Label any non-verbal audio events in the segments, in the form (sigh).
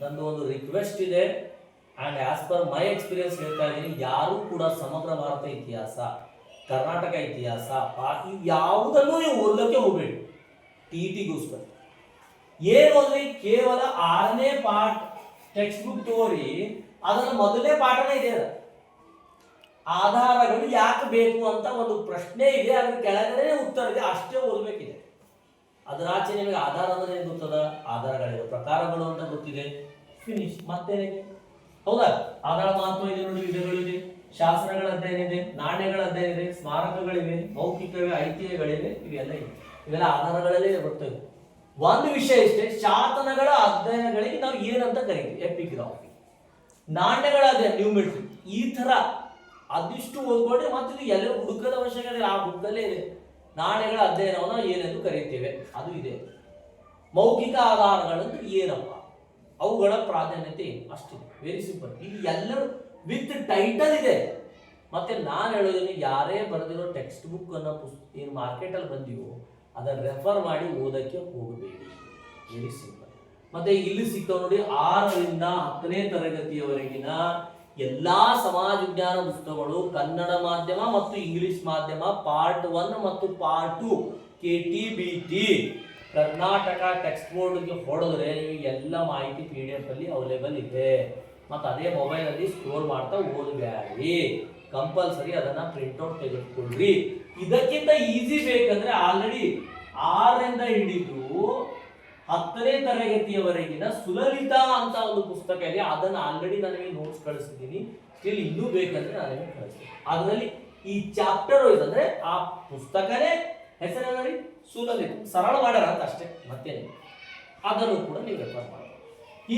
ನಂದು ಒಂದು ರಿಕ್ವೆಸ್ಟ್ ಇದೆ. And as per my experience ಹೇಳ್ತಾ ಇದ್ದೀನಿ, ಯಾರೂ ಕೂಡ ಸಮಗ್ರ ಭಾರತ ಇತಿಹಾಸ, ಕರ್ನಾಟಕ ಇತಿಹಾಸ ಯಾವುದನ್ನು ನೀವು ಓದಲಿಕ್ಕೆ ಹೋಗಬೇಡಿ. ಟಿ ಟಿಗೋಸ್ಕರ ಏನು ಅಂದ್ರೆ ಕೇವಲ ಆರನೇ ಪಾಠ ಟೆಕ್ಸ್ಟ್ ಬುಕ್ ತೋರಿ, ಅದರ ಮೊದಲನೇ ಪಾಠನೇ ಇದೆ ಅದು. ಆಧಾರಗಳು ಯಾಕೆ ಬೇಕು ಅಂತ ಒಂದು ಪ್ರಶ್ನೆ ಇದೆ, ಅದ್ರ ಕೆಳಗಡೆ ಉತ್ತರ ಇದೆ ಅಷ್ಟೇ ಓದಬೇಕಿದೆ. ಅದರ ಆಚೆ ನಿಮಗೆ ಆಧಾರ ಅಂದ್ರೆ ಏನು ಗೊತ್ತದ? ಆಧಾರಗಳಿವೆ ಪ್ರಕಾರಗಳು ಅಂತ ಗೊತ್ತಿದೆ. ಫಿನಿಶ್ ಮತ್ತೆ? ಹೌದಾ? ಆಧಾರ ಮಹತ್ವ ಇದೆ ನೋಡಿ ವಿಧಗಳಿದೆ ಶಾಸ್ತ್ರಗಳ ಅಧ್ಯಯನ ಇದೆ, ನಾಣ್ಯಗಳ ಅಧ್ಯಯನ ಇದೆ, ಸ್ಮಾರಕಗಳಿವೆ, ಮೌಖಿಕವೆ, ಐತಿಹ್ಯಗಳಿವೆ, ಇವೆಲ್ಲ ಇದೆ. ಇವೆಲ್ಲ ಆಧಾರಗಳಲ್ಲೇ ಬರ್ತವೆ. ಒಂದು ವಿಷಯ ಇಷ್ಟೇ, ಶಾಸನಗಳ ಅಧ್ಯಯನಗಳಿಗೆ ನಾವು ಏನಂತ ಕರೀತೀವಿ? ಎಪಿಗ್ರಾಫಿ. ನಾಣ್ಯಗಳ ಅಧ್ಯಯನ ನ್ಯೂಮೆಟ್ರಿ ಈ ತರ ಅದಿಷ್ಟು ಓದ್ಕೊಂಡ್ರೆ ಮತ್ತೆ ಇದು ಎಲ್ಲ ಹುಡುಕದ ಅವಶ್ಯಕತೆ ಆ ಬುಕ್ಕಲ್ಲೇ ಇದೆ. ನಾಣ್ಯಗಳ ಅಧ್ಯಯನವನ್ನು ಏನೆಂದು ಕರೆಯುತ್ತೇವೆ? ಅದು ಇದೆ. ಮೌಖಿಕ ಆಧಾರಗಳಂತೂ ಏನಪ್ಪ? ಅವುಗಳ ಪ್ರಾಧಾನ್ಯತೆ ಅಷ್ಟು ವೆರಿ ಸಿಂಪಲ್ ಇಲ್ಲಿ ಎಲ್ಲರೂ ವಿತ್ ಟೈಟಲ್ ಇದೆ. ಮತ್ತೆ ನಾನು ಹೇಳೋದನ್ನು ಯಾರೇ ಬರೆದಿರೋ ಟೆಕ್ಸ್ಟ್ ಬುಕ್ ಅನ್ನ ಪುಸ್ತಕ ಏನು ಮಾರ್ಕೆಟಲ್ಲಿ ಬಂದಿವೋ, ಅದನ್ನು ರೆಫರ್ ಮಾಡಿ ಓದಕ್ಕೆ ಹೋಗಬೇಡಿ. ವೆರಿ ಸಿಂಪಲ್ ಮತ್ತೆ ಇಲ್ಲಿ ಸಿಕ್ಕ ನೋಡಿ, ಆರರಿಂದ ಹತ್ತನೇ ತರಗತಿಯವರೆಗಿನ ಎಲ್ಲಾ ಸಮಾಜ ವಿಜ್ಞಾನ ಪುಸ್ತಕಗಳು ಕನ್ನಡ ಮಾಧ್ಯಮ ಮತ್ತು ಇಂಗ್ಲಿಷ್ ಮಾಧ್ಯಮ ಪಾರ್ಟ್ ಒನ್ ಮತ್ತು part two K T B T Karnataka text ಬೋರ್ಡ್ಗೆ ಹೊಡೆದ್ರೆ ಎಲ್ಲ ಮಾಹಿತಿ ಪಿ ಡಿ ಎಫ್ ಅಲ್ಲಿ ಅವೈಲೇಬಲ್ ಇದೆ. ಮತ್ತು ಅದೇ ಮೊಬೈಲ್ ಅಲ್ಲಿ ಸ್ಕ್ರೋಲ್ ಮಾಡ್ತಾ ಓದಬೇಡಿ. ಕಂಪಲ್ಸರಿ ಅದನ್ನ ಪ್ರಿಂಟ್ಔಟ್ ತೆಗೆದುಕೊಳ್ಳ್ರಿ ಇದಕ್ಕಿಂತ ಈಸಿ ಬೇಕಂದ್ರೆ ಆಲ್ರೆಡಿ ಆರರಿಂದ ಹಿಡಿದು ಹತ್ತನೇ ತರಗತಿಯವರೆಗಿನ ಸುಲಲಿತ ಅಂತ ಒಂದು ಪುಸ್ತಕ ಇದೆ. ಅದನ್ನು ಆಲ್ರೆಡಿ ನನಗೆ ನೋಟ್ಸ್ ಕಳಿಸಿದ್ದೀನಿ. ಸ್ಟಿಲ್ ಇನ್ನೂ ಬೇಕಂದ್ರೆ ನಾನು ನಿಮಗೆ ಕಳಿಸ್ತೀನಿ. ಅದರಲ್ಲಿ ಈ ಚಾಪ್ಟರ್ ವೈಸ್ ಅಂದ್ರೆ ಆ ಪುಸ್ತಕನೇ ಹೆಸರೇನ ರೀ ಸುಲಲಿತ. ಸರಳ ಮಾಡ್ಯಾರ ಅಂತ ಅಷ್ಟೇ. ಮತ್ತೆ ಅದನ್ನು ಕೂಡ ನೀವು ರೆಫರ್ ಮಾಡಿ.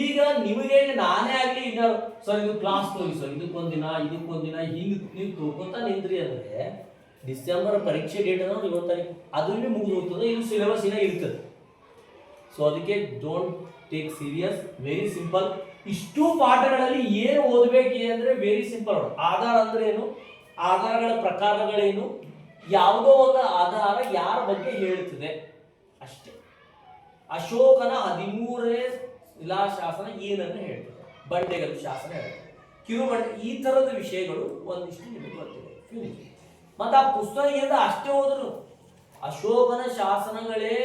ಈಗ ನಿಮಗೆ ನಾನೇ ಆಗಲಿ ಈಗ ಸರ್ ಇದು ಕ್ಲಾಸ್ ತೋರಿ ಸರ್ ಇದಕ್ಕೊಂದಿನ ಇದಕ್ಕೊಂದಿನ ಹೀಗೆ ನೀವು ತೋಕೋತಾ ನಿಂತ್ರಿ ಅಂದ್ರೆ ಡಿಸೆಂಬರ್ ಪರೀಕ್ಷೆ ಡೇಟ್ ಅನ್ನೋದು ಇವತ್ತು ತಾರೀಕು. ಅದು ನಿಮಗೆ ಮುಗಿದು ಹೋಗ್ತದೆ ಇದು ಸಿಲೆಬಸ್ ಇನ್ನ ಇರ್ತದೆ. ಸೊ ಅದಕ್ಕೆ don't take serious very simple ಇಷ್ಟು ಪಾಠಗಳಲ್ಲಿ ಏನು ಓದಬೇಕು ಅಂದ್ರೆ ವೆರಿ ಸಿಂಪಲ್ ಆಧಾರ ಅಂದ್ರೆ ಏನು? ಆಧಾರಗಳ ಪ್ರಕಾರಗಳೇನು? ಯಾವುದೋ ಒಂದು ಆಧಾರ ಯಾರ ಬಗ್ಗೆ ಹೇಳುತ್ತದೆ? ಅಷ್ಟೇ. ಅಶೋಕನ ಹದಿಮೂರನೇ ಶಿಲಾಶಾಸನ ಏನನ್ನು ಹೇಳ್ತದೆ? ಬಂಡೆಗಲ್ ಶಾಸನ ಹೇಳ್ತದೆ. ಕಿರುಬಂಡೆ ಈ ತರದ ವಿಷಯಗಳು ಒಂದಿಷ್ಟು ನಿಮಗೆ ಗೊತ್ತಿದೆ. ಮತ್ತೆ ಆ ಪುಸ್ತಕದಿಂದ ಅಷ್ಟೇ ಹೋದ್ರು ಅಶೋಕನ ಶಾಸನಗಳೇ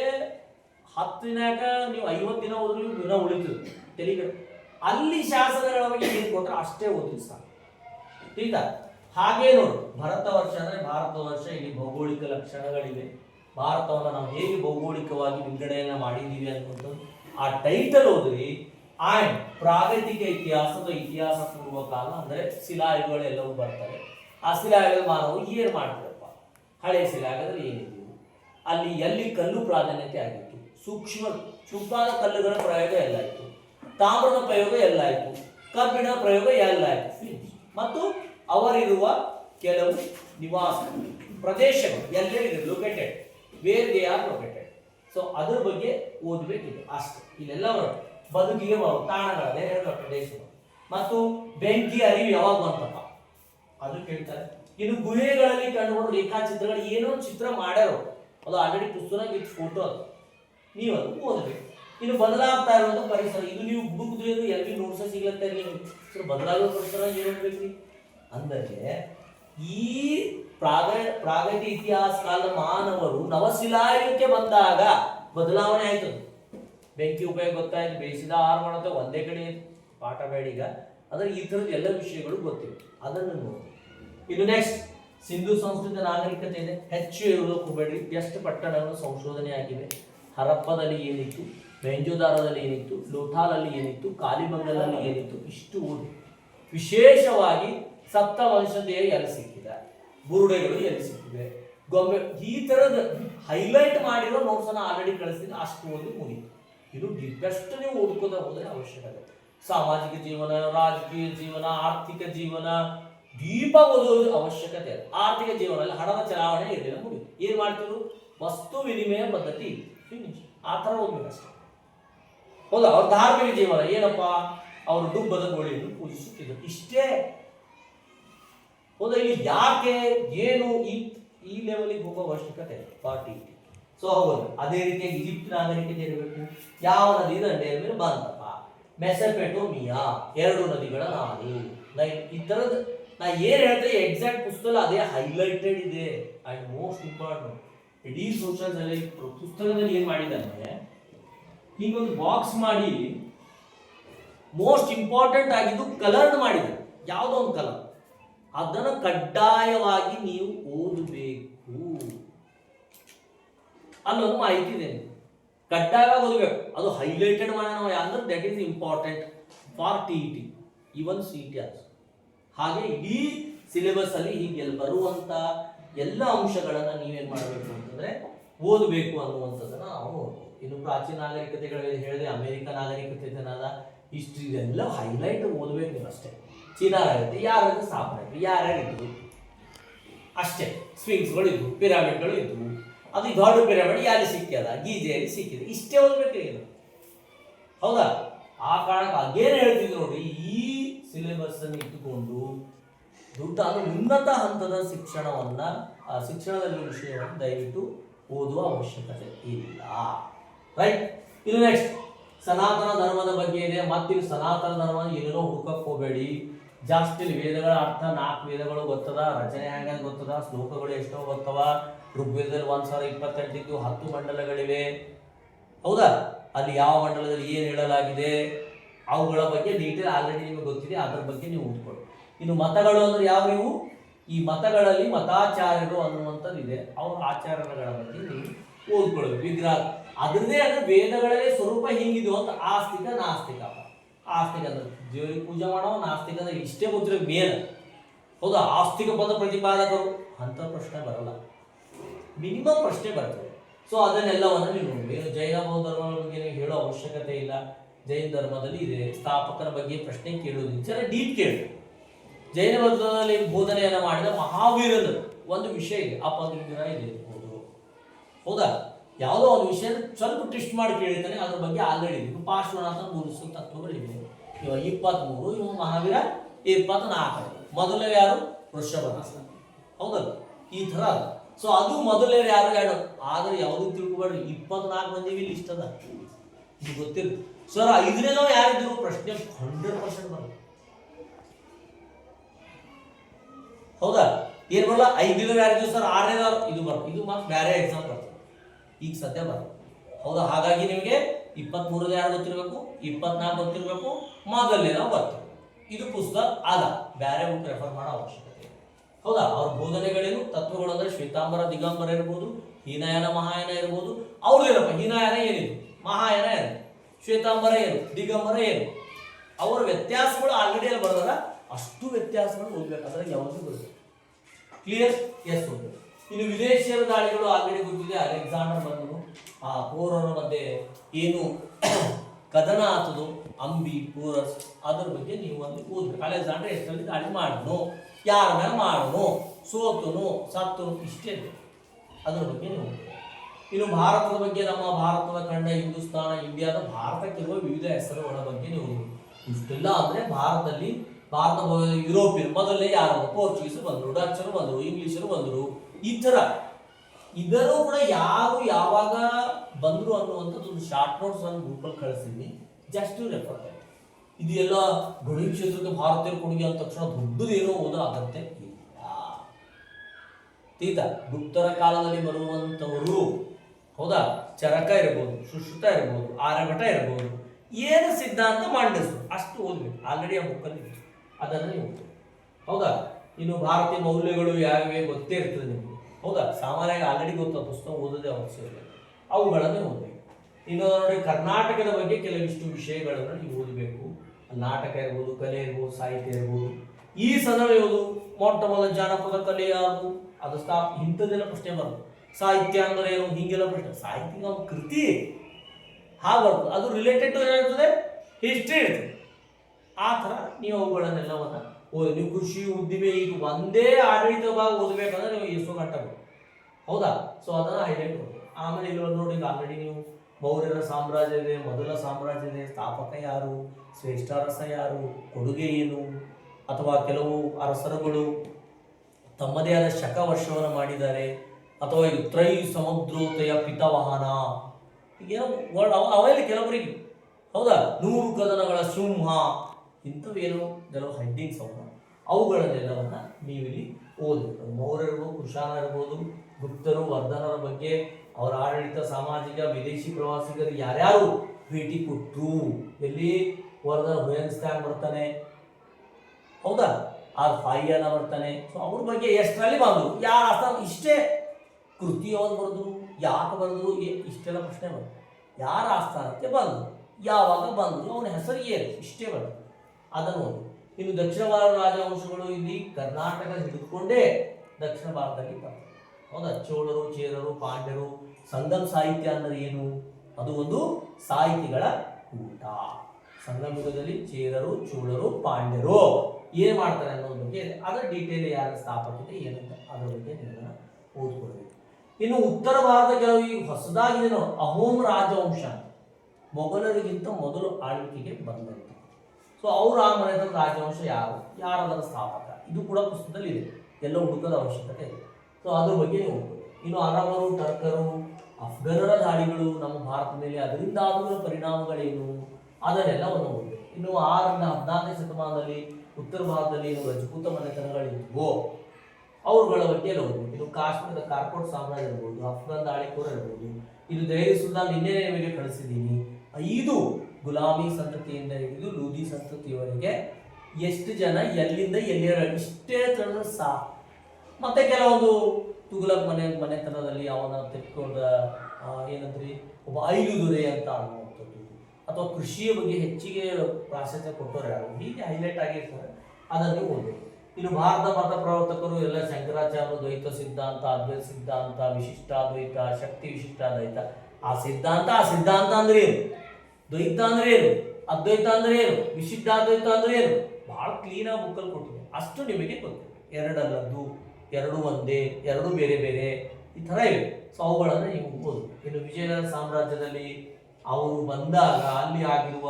ಹತ್ತು ದಿನಕ ನೀವು ಐವತ್ತು ದಿನ ಹೋದ್ರೂ ದಿನ ಉಳಿತದೆ. ತೆಲಿಗೆ. ಅಲ್ಲಿ ಶಾಸನಗಳ ಬಗ್ಗೆ ಏನು ಕೊಟ್ಟರೆ ಅಷ್ಟೇ ಓದ್ರಿ ಸಾಕು. ಈಗ ಹಾಗೆ ನೋಡು. ಭರತ ವರ್ಷ ಅಂದರೆ ಭಾರತ ವರ್ಷ ಇಲ್ಲಿ ಭೌಗೋಳಿಕ ಲಕ್ಷಣಗಳಿವೆ. ಭಾರತವನ್ನು ನಾವು ಹೇಗೆ ಭೌಗೋಳಿಕವಾಗಿ ವಿಂಗಡಣೆಯನ್ನು ಮಾಡಿದ್ದೀವಿ ಅನ್ನೋದು ಆ ಟೈಟಲ್ ಹೋದ್ರಿ ಆ್ಯಂಡ್ ಪ್ರಾಗತಿಕ ಇತಿಹಾಸ ಪೂರ್ವ ಕಾಲ ಅಂದ್ರೆ ಶಿಲಾಯುಗಳೆಲ್ಲವೂ ಬರ್ತವೆ. ಆ ಶಿಲಾಯುಗಳ ಮಾನವರು ಏನು ಮಾಡ್ತಾರಪ್ಪ? ಹಳೆ ಶಿಲಾಯುಗದಲ್ಲಿ ಏನಿದ್ದೀವಿ ಅಲ್ಲಿ ಎಲ್ಲಿ ಕಲ್ಲು ಪ್ರಾಧಾನ್ಯತೆ ಆಗಿತ್ತು? ಸೂಕ್ಷ್ಮ ಚುಪ್ಪಾದ ಕಲ್ಲುಗಳ ಪ್ರಯೋಗ ಎಲ್ಲಾಯಿತು. ತಾಮ್ರದ ಪ್ರಯೋಗ ಎಲ್ಲಾಯಿತು. ಕಬ್ಬಿಣ ಪ್ರಯೋಗ ಎಲ್ಲಾಯಿತು. ಮತ್ತು ಅವರಿರುವ ಕೆಲವು ನಿವಾಸ ಪ್ರದೇಶಗಳು, ಎಲ್ಲೆಲ್ಲಿ located where they are located so ಅದ್ರ ಬಗ್ಗೆ ಓದಬೇಕಿದೆ ಅಷ್ಟು. ಇಲ್ಲೆಲ್ಲ ಬರುತ್ತೆ ಬದುಕಿಗೆ ಬರೋ ತಾಣಗಳ ಬೇರೆ ಪ್ರದೇಶಗಳು. ಮತ್ತು ಬೆಂಕಿ ಅರಿವು ಯಾವಾಗ ಬಂತಪ್ಪ? ಅದು ಕೇಳ್ತಾರೆ. ಇನ್ನು ಗುಹೆಗಳಲ್ಲಿ ಕಂಡುಕೊಂಡು ರೇಖಾಚಿತ್ರಗಳು ಏನೋ ಚಿತ್ರ ಮಾಡ್ಯಾರೋ. ಅದು ಆಲ್ರೆಡಿ ಪುಸ್ತಕ ಫೋಟೋ ಅದು. ನೀವು ಅದು ಓದಬೇಕು. ಇನ್ನು ಬದಲಾಗ್ತಾ ಇರುವಂಥ ಪರಿಸರ. ಇದು ನೀವು ಹುಡುಕುದು ಏನು ಎಲ್ಲಿ ನೋಟ್ಸ ಸಿಗ್ಲತ್ತೆ ನೀವು. ಸರ್ ಬದಲಾಗೋ ಪರಿಸರ ಏನು ಹೋಗ್ಬೇಕು ಅಂದರೆ ಈ ಪ್ರಾಗ ಪ್ರಾಗತಿ ಇತಿಹಾಸ ಕಾಲದ ಮಾನವರು ನವಶಿಲಾಯುಗಕ್ಕೆ ಬಂದಾಗ ಬದಲಾವಣೆ ಆಯಿತು. ಬೆಂಕಿ ಉಪಯೋಗ ಗೊತ್ತಾಯ್ತು. ಬೇಯಿಸಿದ ಆಹಾರ ಮಾಡೋದು ಒಂದೇ ಕಡೆ ಪಾಠ ಬೇಡ ಈಗ. ಅಂದ್ರೆ ಈ ಥರದ ಎಲ್ಲ ವಿಷಯಗಳು ಗೊತ್ತಿವೆ. ಅದನ್ನು ನೋಡಿ. ಇನ್ನು ನೆಕ್ಸ್ಟ್ ಸಿಂಧು ಸಂಸ್ಕೃತ ನಾಗರಿಕತೆ ಇದೆ. ಹೆಚ್ಚು ಇರುವುದಕ್ಕೂ ಹೋಗಬೇಡ್ರಿ ಎಷ್ಟು ಪಟ್ಟಣಗಳು ಸಂಶೋಧನೆ ಆಗಿವೆ ಹರಪ್ಪದಲ್ಲಿ ಏನಿತ್ತು? ಮೆಂಜುದಾರದಲ್ಲಿ ಏನಿತ್ತು? ಲೋಥಾಲಲ್ಲಿ ಏನಿತ್ತು? ಕಾಲಿಬಂಗಲಲ್ಲಿ ಏನಿತ್ತು? ಇಷ್ಟು ವಿಶೇಷವಾಗಿ ಸಪ್ತವಂಶದೀಯ ಎಲ್ಲಿ ಸಿಕ್ಕಿದೆ? ಬುರುಡೆಗಳು ಎಲ್ಲಿ ಸಿಕ್ಕಿದೆ? ಗೊಂಬೆ ಈ ಥರದ ಹೈಲೈಟ್ ಮಾಡಿರೋ ನೋಟ್ಸನ್ನು ಆಲ್ರೆಡಿ ಕಳಿಸಿದ್ರೆ ಅಷ್ಟು ಒಂದು ಮುಗಿತು. ಇದು ಡಿಪೆಸ್ಟ್ ನೀವು ಓದ್ಕೋತಾ ಹೋದ್ರೆ ಅವಶ್ಯಕತೆ ಸಾಮಾಜಿಕ ಜೀವನ, ರಾಜಕೀಯ ಜೀವನ, ಆರ್ಥಿಕ ಜೀವನ ದೀಪ ಓದೋದು ಅವಶ್ಯಕತೆ. ಆರ್ಥಿಕ ಜೀವನದಲ್ಲಿ ಹಣದ ಚಲಾವಣೆ ಇರಲಿಲ್ಲ, ಮುಗಿತು. ಏನು ಮಾಡ್ತಿದ್ರು ವಸ್ತು ವಿನಿಮಯ ಪದ್ಧತಿ. ಫಿನಿಶ್ ಆ ಥರ ಓದ್ಬೇಕಷ್ಟೇ ಹೌದಾ? ಅವ್ರ ಧಾರ್ಮಿಕ ಜೀವನ. ಏನಪ್ಪ? ಅವರು ಡುಬ್ಬದ ಗೋಳಿಯನ್ನು ಪೂಜಿಸುತ್ತಿದ್ದರು. ಇಷ್ಟೇ. ಹೌದಾ? ಇಲ್ಲಿ ಯಾಕೆ ಏನು ಈ ಈ ಲೆವೆಲಿಗೆ ಹೋಗೋ ಅವಶ್ಯಕತೆ? ಪಾರ್ಟಿ. ಸೊ ಹೌದು. ಅದೇ ರೀತಿಯಾಗಿ ಈಜಿಪ್ಟ್ ನಾಗರಿಕತೆ ಇರಬೇಕು. ಯಾವ ನದಿ ದಂಡೆಯ ಮೇಲೆ ಬಂತಪ್ಪ. ಮೆಸಪೆಟೋಮಿಯಾ. ಎರಡು ನದಿಗಳ ನಾಡು ಈ ಥರದ ನಾ ಏನು ಹೇಳ್ತೇನೆ ಎಕ್ಸಾಕ್ಟ್ ಪುಸ್ತಕ ಅದೇ ಹೈಲೈಟೆಡ್ ಇದೆ. ಅಂಡ್ ಮೋಸ್ಟ್ ಇಂಪಾರ್ಟೆಂಟ್ ಇಡೀ ಸೋಷಲ್ ಪುಸ್ತಕದಲ್ಲಿ ಏನು ಮಾಡಿದ್ದಾರೆ ಹೀಗೊಂದು ಬಾಕ್ಸ್ ಮಾಡಿ ಮೋಸ್ಟ್ ಇಂಪಾರ್ಟೆಂಟ್ ಆಗಿದ್ದು ಕಲರ್ಡ್ ಮಾಡಿದೆ ಯಾವುದೋ ಒಂದು ಕಲರ್ ಅದನ್ನು ಕಡ್ಡಾಯವಾಗಿ ನೀವು ಓದಬೇಕು. ಅಲ್ಲೊಂದು ಮಾಹಿತಿ ಇದೆ. ಕಡ್ಡಾಯವಾಗಿ ಓದಬೇಕು. ಅದು ಹೈಲೈಟೆಡ್ ಮಾಡೋಣ ಅಂದ್ರೆ that is important for T E T even C T also ಹಾಗೆ ಇಡೀ ಸಿಲೆಬಸ್ ಅಲ್ಲಿ ಹೀಗೆ ಬರುವಂತ ಎಲ್ಲ ಅಂಶಗಳನ್ನು ನೀವೇನು ಮಾಡಬೇಕು? ಅಂತಂದ್ರೆ ಓದಬೇಕು ಅನ್ನುವಂಥದ್ದನ್ನ ನಾವು ಇನ್ನು ಪ್ರಾಚೀನ ನಾಗರಿಕತೆಗಳು ಹೇಳಿದೆ ಅಮೆರಿಕ ನಾಗರಿಕತೆ ಜನದ ಹಿಸ್ಟ್ರಿ ಇದೆಲ್ಲ ಹೈಲೈಟ್ ಓದಬೇಕು ಅಷ್ಟೇ. ಚೀನಾ ಆಗುತ್ತೆ ಯಾರಾದ್ರೂ ಸ್ಥಾಪನೆ ಇದ್ರು? ಅಷ್ಟೇ. ಸ್ವಿಂಗ್ಸ್ಗಳು ಇದ್ವು, ಪಿರಾಮಿಡ್ಗಳು ಇದ್ವು. ಅದು ದೊಡ್ಡ ಪಿರಾಮಿಡ್ ಯಾರು ಸಿಕ್ಕಿದ? ಗೀಜೆಯಲ್ಲಿ ಸಿಕ್ಕಿದೆ. ಇಷ್ಟೇ ಓದ್ಬೇಕ್ರಿ ಏನು ಹೌದಾ? ಆ ಕಾರಣಕ್ಕೆ ಅಗೇನ್ ಹೇಳ್ತಿದ್ರು ನೋಡಿ, ಈ ಸಿಲೆಬಸ್ ಅನ್ನು ಇಟ್ಟುಕೊಂಡು ದೊಡ್ಡ ಅಂದ್ರೆ ಉನ್ನತ ಹಂತದ ಶಿಕ್ಷಣವನ್ನ, ಆ ಶಿಕ್ಷಣದಲ್ಲಿ ವಿಷಯವನ್ನು ದಯವಿಟ್ಟು ಓದುವ ಅವಶ್ಯಕತೆ ಇಲ್ಲ. ರೈಟ್ ಇದು ನೆಕ್ಸ್ಟ್ ಸನಾತನ ಧರ್ಮದ ಬಗ್ಗೆ ಇದೆ. ಮತ್ತೆ ಸನಾತನ ಧರ್ಮ ಏನೇನೋ ಹುಡುಕಕ್ಕೆ ಹೋಗಬೇಡಿ. ಜಾಸ್ತಿ ವೇದಗಳ ಅರ್ಥ ನಾಲ್ಕು ವೇದಗಳು ಗೊತ್ತದ, ರಚನೆ ಹ್ಯಾಂಗ ಗೊತ್ತದ, ಶ್ಲೋಕಗಳು ಎಷ್ಟೋ ಗೊತ್ತವ. ಋಗ್ವೇದದಲ್ಲಿ ಒಂದು ಸಾವಿರ ಇಪ್ಪತ್ತೆಂಟಿದ್ದು ಹತ್ತು ಮಂಡಲಗಳಿವೆ. ಹೌದಾ? ಅಲ್ಲಿ ಯಾವ ಮಂಡಲದಲ್ಲಿ ಏನು ಹೇಳಲಾಗಿದೆ? ಅವುಗಳ ಬಗ್ಗೆ ಡೀಟೇಲ್ ಆಲ್ರೆಡಿ ನಿಮಗೆ ಗೊತ್ತಿದೆ. ಅದರ ಬಗ್ಗೆ ನೀವು ಓದ್ಕೊಳ್ಳಿ. ಇನ್ನು ಮತಗಳು ಅಂದ್ರೆ ಯಾವ ನೀವು? ಈ ಮತಗಳಲ್ಲಿ ಮತಾಚಾರ್ಯರು ಅನ್ನುವಂಥದ್ದು ಇದೆ ಅವ್ರ ಆಚಾರಗಳ ಬಗ್ಗೆ ನೀವು ಓದ್ಕೊಳ್ಬೇಕು ವಿಗ್ರಹ. ಅದರದೇ ಆದ ವೇದಗಳಲ್ಲೇ ಸ್ವರೂಪ ಹಿಂಗಿದು ಅಂತ ಆಸ್ತಿಕ, ನಾಸ್ತಿಕ. ಆಸ್ತಿಕ ಅಂದ್ರೆ ದೇವರಿಗೆ ಪೂಜೆ ಮಾಡೋ ನಾಸ್ತಿಕ ಅಂದ್ರೆ ಇಷ್ಟೇ ಗೊತ್ತಿರೋ ಮೇನ್ ಹೌದಾ? ಆಸ್ತಿಕ ಪದ ಪ್ರತಿಪಾದಕರು. ಅಂತ ಪ್ರಶ್ನೆ ಬರಲ್ಲ. ಮಿನಿಮಮ್ ಪ್ರಶ್ನೆ ಬರ್ತದೆ. ಸೊ ಅದನ್ನೆಲ್ಲವನ್ನು ನೀವು ಜೈನ ಬೌದ್ಧ ಧರ್ಮಗಳ ಬಗ್ಗೆ ನೀವು ಹೇಳೋ ಅವಶ್ಯಕತೆ ಇಲ್ಲ. ಜೈನ ಧರ್ಮದಲ್ಲಿ ಇದೆ. ಸ್ಥಾಪಕರ ಬಗ್ಗೆ ಪ್ರಶ್ನೆ ಕೇಳೋದು ಜನ ಡೀಪ್ ಕೇಳಿ ಜೈನ ಬೌದ್ಧದಲ್ಲಿ ಬೋಧನೆಯನ್ನು ಮಾಡಿದ ಮಹಾವೀರನ ಒಂದು ವಿಷಯ ಇದೆ. ಅಪವಿಗ್ರಹ ಇದೆ. ಇರ್ಬೋದು ಹೌದಾ? ಯಾವುದೋ ಒಂದು ವಿಷಯ ಸ್ವಲ್ಪ ಟ್ವಿಸ್ಟ್ ಮಾಡಿ ಕೇಳಿದ್ದಾನೆ ಅದ್ರ ಬಗ್ಗೆ ಆಲ್ರೆಡಿ ಇದೆ ಪಾರ್ಶ್ವನಾಥ ಮೂರು ತತ್ವಗಳಿವೆ. ಇವ ಇಪ್ಪತ್ತ್ಮೂರು ಇವ ಮಹಾವೀರ, ಇಪ್ಪತ್ನಾಲ್ಕು. ಮೊದಲೇ ಯಾರು? ವೃಷಭನಾಥ ಹೌದಲ್ಲ ಈ ಥರ ಅಲ್ಲ ಸೊ ಅದು ಮೊದಲೇ ಯಾರು? ಯಾರು ಆದ್ರೆ ಯಾವುದು ತಿಳ್ಕೊಬೇಡ್ರಿ. ಇಪ್ಪತ್ನಾಲ್ಕು ಮಂದಿ ಇಲ್ಲಿ ಇಷ್ಟದ ಇದು ಗೊತ್ತಿಲ್ಲ ಸರ್ ನಾವು ಯಾರಿದ್ರು ಪ್ರಶ್ನೆ ಹಂಡ್ರೆಡ್ ಪರ್ಸೆಂಟ್ ಬರಲ್ಲ ಹೌದಾ? ಏನ್ ಬರಲ್ಲ ಐದನೇದವ ಯಾರಿದ್ರು ಸರ್ ಆರನೇದವ್ರು ಇದು ಬರ್ತದೆ ಇದು ಮತ್ತೆ ಬೇರೆ ಎಕ್ಸಾಮ್ ಬರ್ತದೆ ಈಗ ಸದ್ಯ ಬರ್ತದೆ ಹೌದಾ? ಹಾಗಾಗಿ ನಿಮಗೆ ಇಪ್ಪತ್ಮೂರದ ಯಾರು ಗೊತ್ತಿರಬೇಕು? ಇಪ್ಪತ್ನಾಲ್ಕು ಗೊತ್ತಿರಬೇಕು? ಮೊದಲನೇದವ ಬರ್ತದೆ ಇದು ಪುಸ್ತಕ ಅದ. ಬೇರೆ ಬುಕ್ ರೆಫರ್ ಮಾಡೋ ಅವಶ್ಯಕತೆ. ಹೌದಾ? ಅವ್ರ ಬೋಧನೆಗಳೇನು? ತತ್ವಗಳು ಅಂದ್ರೆ ಶ್ವೇತಾಂಬರ, ದಿಗಂಬರ ಇರ್ಬೋದು, ಹೀನಾಯನ, ಮಹಾಯನ ಇರ್ಬೋದು. ಅವ್ರದ್ದೇನಪ್ಪ ಹೀನಯಾನ ಏನಿದು? ಮಹಾಯನ ಏನು? ಶ್ವೇತಾಂಬರ ಏನು? ದಿಗಂಬರ ಏನು? ಅವರ ವ್ಯತ್ಯಾಸಗಳು ಆಲ್ರೆಡಿ ಅಲ್ಲಿ ಬರೋದಲ್ಲ ಅಷ್ಟು ವ್ಯತ್ಯಾಸಗಳು ಓದ್ಬೇಕಾದ್ರೆ ಯಾವುದು ಬರುತ್ತೆ? ಕ್ಲಿಯರ್ ಎಸ್ ಉಂಟು ಇನ್ನು ವಿದೇಶಿಯರ ದಾಳಿಗಳು ಆಲ್ರೆಡಿ ಗೊತ್ತಿದೆ ಅಲೆಕ್ಸಾಂಡರ್ ಬಂದನು ಆ ಪೋರರ ಮಧ್ಯೆ ಏನು (coughs) ಕದನ ಆತದು ಅಂಬಿ, ಪೂರಸ್, ಅದರ ಬಗ್ಗೆ ನೀವು ಒಂದು ಓದ್ಬೇಕು ಅಲೆಕ್ಸಾಂಡರ್ ಎಷ್ಟರಲ್ಲಿ ದಾಳಿ ಮಾಡನು ಯಾರ ಮೇಲೆ ಮಾಡನು, ಸೋತನು, ಸತ್ತನು ಇಷ್ಟೇ. ಅದ್ರ ಬಗ್ಗೆ ನೀವು. ಇನ್ನು ಭಾರತದ ಬಗ್ಗೆ ನಮ್ಮ ಭಾರತದ ಖಂಡ, ಹಿಂದೂಸ್ತಾನ, ಇಂಡಿಯಾದ ಭಾರತಕ್ಕಿರುವ ವಿವಿಧ ಹೆಸರುಗಳ ಬಗ್ಗೆ ನೀವು. ಇಷ್ಟೆಲ್ಲ ಅಂದರೆ ಭಾರತದಲ್ಲಿ ಭಾರತ ಯುರೋಪಿಯನ್ ಮೊದಲೇ ಯಾರು? ಪೋರ್ಚುಗೀಸ್ ಬಂದರು ಡಚ್ಚರು ಬಂದರು ಇಂಗ್ಲೀಷರು ಬಂದರು. ಈ ಥರ. ಇದರೂ ಕೂಡ ಯಾರು ಯಾವಾಗ ಬಂದರು ಅನ್ನುವಂಥದ್ದು ಒಂದು ಶಾರ್ಟ್ ನೋಟ್ಸ್ ನಾನು ಗ್ರೂಪಲ್ಲಿ ಕಳಿಸ್ತೀನಿ. ಜಸ್ಟ್ ರೆಫರ್ ಇದು ಎಲ್ಲ ಗಣಿ ಕ್ಷೇತ್ರಕ್ಕೆ ಭಾರತೀಯ ಕೊಡುಗೆ ಅಂದ ತಕ್ಷಣ ದೊಡ್ಡದೇನೋ ಓದೋ ಅಗತ್ಯ ಇಲ್ಲ. ಗುಪ್ತರ ಕಾಲದಲ್ಲಿ ಬರುವಂಥವರು, ಹೌದಾ? ಚರಕ ಇರ್ಬೋದು, ಸುಶ್ರುತ ಇರ್ಬೋದು ಆರ್ಯಭಟ ಇರ್ಬೋದು. ಏನು ಸಿದ್ಧಾಂತ ಮಂಡಿಸು ಅಷ್ಟು ಓದ್ಬೇಕು. ಆಲ್ರೆಡಿ ಆ ಬುಕ್ಕಲ್ಲಿ ಅದನ್ನು ನೀವು ಹೌದಾ? ಇನ್ನು ಭಾರತೀಯ ಮೌಲ್ಯಗಳು ಯಾವಿವೆ ಗೊತ್ತೇ ಇರ್ತದೆ ನಿಮಗೆ. ಹೌದಾ? ಸಾಮಾನ್ಯವಾಗಿ ಆಲ್ರೆಡಿ ಗೊತ್ತ ಪುಸ್ತಕ ಓದೋದೇ ಅವಶ್ಯ ಅವುಗಳನ್ನು ಓದಿ ಇನ್ನು ನೋಡಿ ಕರ್ನಾಟಕದ ಬಗ್ಗೆ ಕೆಲವಿಷ್ಟು ವಿಷಯಗಳನ್ನು ನೀವು ಓದಬೇಕು. ನಾಟಕ ಇರ್ಬೋದು, ಕಲೆ ಇರ್ಬೋದು, ಸಾಹಿತ್ಯ ಇರ್ಬೋದು. ಈ ಸಂದರ್ಭ ಯಾವುದು? ಮೊಟ್ಟ ಮೊದಲ ಜಾನಪದ ಕಲೆ ಯಾವುದು? ಅದು ಸ್ಥಾಪ ಇಂಥದ್ದೆಲ್ಲ ಪ್ರಶ್ನೆ ಬರೋದು. ಸಾಹಿತ್ಯ ಅಂದ್ರೆ ಏನು? ಹೀಗೆಲ್ಲ ಪ್ರಶ್ನೆ. ಸಾಹಿತ್ಯ ಕೃತಿ. ಹಾಗೆ ಅದು ರಿಲೇಟೆಡ್ ಟು ಏನಿರ್ತದೆ? ಹಿಸ್ಟ್ರಿ ಇರ್ತದೆ. ಆ ಥರ ನೀವು ಅವುಗಳನ್ನೆಲ್ಲವನ್ನು ಓದಿ, ನೀವು ಕೃಷಿ, ಉದ್ದಿಮೆ, ಈಗ ಒಂದೇ ಆಡಳಿತ ಭಾಗ ಓದಬೇಕಂದ್ರೆ ನೀವು ಎಷ್ಟು ಗಂಟೆ ಹೌದಾ? ಸೊ ಅದನ್ನು ಹೈಲೈಟ್ ಮಾಡಿ ಆಮೇಲೆ ಇಲ್ಲಿ ನೋಡಿ ನೋಡಿ ಆಲ್ರೆಡಿ ನೀವು ಮೌರ್ಯರ ಸಾಮ್ರಾಜ್ಯ ಇದೆ, ಮೊದಲ ಸಾಮ್ರಾಜ್ಯ ಇದೆ, ಸ್ಥಾಪಕ ಯಾರು ಶ್ರೇಷ್ಠಾರಸ ಯಾರು, ಕೊಡುಗೆ ಏನು, ಅಥವಾ ಕೆಲವು ಅರಸರುಗಳು ತಮ್ಮದೇ ಆದ ಶಕ ವರ್ಷವನ್ನು ಮಾಡಿದ್ದಾರೆ, ಅಥವಾ ತ್ರೈ ಸಮುದ್ರೋದಯ ಪಿತವಾಹನ ಏನೋ ವರ್ಡ್ ಅವ ಅವೆಲ್ಲ ಕೆಲವರಿಗೆ. ಹೌದಾ? ನೂರು ಕದನಗಳ ಸಿಂಹ ಇಂಥವೇನು ಕೆಲವು ಹೆಡ್ಡಿಂಗ್ಸ್ ಅವ, ಅವುಗಳನ್ನೆಲ್ಲವನ್ನು ನೀವಿಲ್ಲಿ ಓದಬೇಕು. ಮೌರ್ಯರು ಕುಶಾಲ ಇರ್ಬೋದು ಗುಪ್ತರು, ವರ್ಧನರ ಬಗ್ಗೆ ಅವರ ಆಡಳಿತ, ಸಾಮಾಜಿಕ, ವಿದೇಶಿ ಪ್ರವಾಸಿಗರು ಯಾರ್ಯಾರು ಭೇಟಿ ಕೊಟ್ಟರು ಎಲ್ಲಿ ವರ್ಧನ ಹುಯನ್ಸ್ತಾನ್ ಬರ್ತಾನೆ, ಹೌದಾ? ಆ ಫಾಯಿಯಾನ ಬರ್ತಾನೆ. ಸೊ ಅವ್ರ ಬಗ್ಗೆ ಎಷ್ಟರಲ್ಲಿ ಬಂದರು? ಯಾರ ಇಷ್ಟೇ ಕೃತಿ ಯಾವ್ದು ಬರೆದ್ರು, ಯಾಕೆ ಬರೆದ್ರು ಇಷ್ಟೆಲ್ಲ ಪ್ರಶ್ನೆ ಬಂತು. ಯಾರ ಆಸ್ಥಾನಕ್ಕೆ ಬಂದರು? ಯಾವಾಗ ಬಂದರು? ಅವನ ಹೆಸರು ಏನು? ಇಷ್ಟೇ ಬಂತು. ಅದನ್ನು ಇನ್ನು ದಕ್ಷಿಣ ಭಾರತ ರಾಜವಂಶಗಳು ಇಲ್ಲಿ ಕರ್ನಾಟಕ ಹಿಡಿದುಕೊಂಡೇ ದಕ್ಷಿಣ ಭಾರತದಲ್ಲಿ ಬರ್ತದೆ ಹೌದಾ? ಚೋಳರು, ಚೇರರು, ಪಾಂಡ್ಯರು, ಸಂಗಮ್ ಸಾಹಿತ್ಯ ಅಂದರೆ ಏನು? ಅದು ಒಂದು ಸಾಹಿತಿಗಳ ಕೂಟ ಸಂಗಮ ಯುಗದಲ್ಲಿ ಚೇರರು, ಚೋಳರು, ಪಾಂಡ್ಯರು ಏನು ಮಾಡ್ತಾರೆ ಅನ್ನೋ ಬಗ್ಗೆ ಅದರ ಡೀಟೇಲ್ ಯಾರ ಸ್ಥಾಪಕತೆ ಏನಂತ ಅದರ ಬಗ್ಗೆ ನಿಮ್ಮನ್ನು ಓದ್ಕೊಳ್ಬೇಕು. ಇನ್ನು ಉತ್ತರ ಭಾರತ ಕೆಲವು ಹೊಸದಾಗಿ ಏನೋ ಅಹೋಮ್ ರಾಜವಂಶ. ಮೊಘಲರಿಗಿಂತ ಮೊದಲು ಆಳ್ವಿಕೆಗೆ ಬಂದಂತ. ಸೊ ಅವ್ರು ಆ ಮನೆತನದ ರಾಜವಂಶ ಯಾರು? ಯಾರು ಅದರ ಸ್ಥಾಪಕ? ಇದು ಕೂಡ ಪುಸ್ತಕದಲ್ಲಿ ಇದೆ. ಎಲ್ಲ ಹುಡುಕದ ಅವಶ್ಯಕತೆ ಇದೆ. ಸೊ ಅದ್ರ ಬಗ್ಗೆ ಇನ್ನು ಅರಬರು ಟರ್ಕರು, ಅಫ್ಘನರ ದಾಳಿಗಳು ನಮ್ಮ ಭಾರತ ಮೇಲೆ ಅದರಿಂದ ಆಗುವ ಪರಿಣಾಮಗಳೇನು? ಅದನ್ನೆಲ್ಲ ಒಂದು ಓದಬೇಕು ಇನ್ನು ಆರರಿಂದ ಹದಿನಾಲ್ಕನೇ ಶತಮಾನದಲ್ಲಿ ಉತ್ತರ ಭಾರತದಲ್ಲಿ ಏನು ರಜಪೂತ ಮನೆತನಗಳಿದ್ವೋ. ಅವರುಗಳ ಬಗ್ಗೆ ಎಲ್ಲ ಇದು ಕಾಶ್ಮೀರದ ಕಾರ್ಕೋಟ್ ಸಾಮ್ರಾಜ್ಯ ಇರ್ಬೋದು, ಅಫ್ಘಾನ್ ದಾಳಿಕೋರ್ ಇರ್ಬೋದು ಇದು ದೆಹಲಿ ಸುಲ್ತಾನ್ ನಿನ್ನೆ ನಿಮಗೆ ಕಳಿಸಿದ್ದೀನಿ. ಐದು ಗುಲಾಮಿ ಸಂತತಿಯಿಂದ ಹಿಡಿದು ಲೂದಿ ಸಂತತಿಯವರೆಗೆ ಎಷ್ಟು ಜನ ಎಲ್ಲಿಂದ ಎಲ್ಲಿಯರ ಇಷ್ಟೇ ತರ ಸಾ. ಮತ್ತೆ ಕೆಲವೊಂದು ತುಗುಲಕ್ ಮನೆ, ಮನೆತನದಲ್ಲಿ ಅವನ ತೆಕ್ಕೊಂಡ ಏನಂದ್ರೆ, ಒಬ್ಬ ಐದು ದೊರೆ ಅಂತ ಅನ್ನುವಂಥದ್ದು ಅಥವಾ ಕೃಷಿಯ ಬಗ್ಗೆ ಹೆಚ್ಚಿಗೆ ಪ್ರಾಶಸ್ತ್ಯ ಕೊಟ್ಟವರು ಯಾರು? ಹೀಗೆ ಹೈಲೈಟ್ ಆಗಿರ್ತಾರೆ. ಅದನ್ನು ಓದಬೇಕು. ಇನ್ನು ಭಾರತ ಮತ ಪ್ರವರ್ತಕರು ಎಲ್ಲ ಶಂಕರಾಚಾರ್ಯ, ದ್ವೈತ ಸಿದ್ಧಾಂತ, ಅದ್ವೈತ ಸಿದ್ಧಾಂತ ವಿಶಿಷ್ಟಾದ್ವೈತ ಶಕ್ತಿ ವಿಶಿಷ್ಟಾದ್ವೈತ ಆ ಸಿದ್ಧಾಂತ ಆ ಸಿದ್ಧಾಂತ ಅಂದ್ರೆ ಏನು? ದ್ವೈತ ಅಂದ್ರೆ ಏನು? ಅದ್ವೈತ ಅಂದ್ರೆ ಏನು? ವಿಶಿಷ್ಟಾದ್ವೈತ ಅಂದ್ರೆ ಏನು? ಬಹಳ ಕ್ಲೀನ್ ಆಗಿ ಬುಕ್ಕಲ್ಲಿ ಕೊಟ್ಟಿದೆ. ಅಷ್ಟು ನಿಮಗೆ ಗೊತ್ತು. ಎರಡಲ್ಲದ್ದು, ಎರಡು ಒಂದೇ, ಎರಡು ಬೇರೆ ಬೇರೆ ಈ ಥರ ಇವೆ. ಸೊ ಅವುಗಳನ್ನು ನೀವು ಓದು. ಇನ್ನು ವಿಜಯನಗರ ಸಾಮ್ರಾಜ್ಯದಲ್ಲಿ ಅವರು ಬಂದಾಗ ಅಲ್ಲಿ ಆಗಿರುವ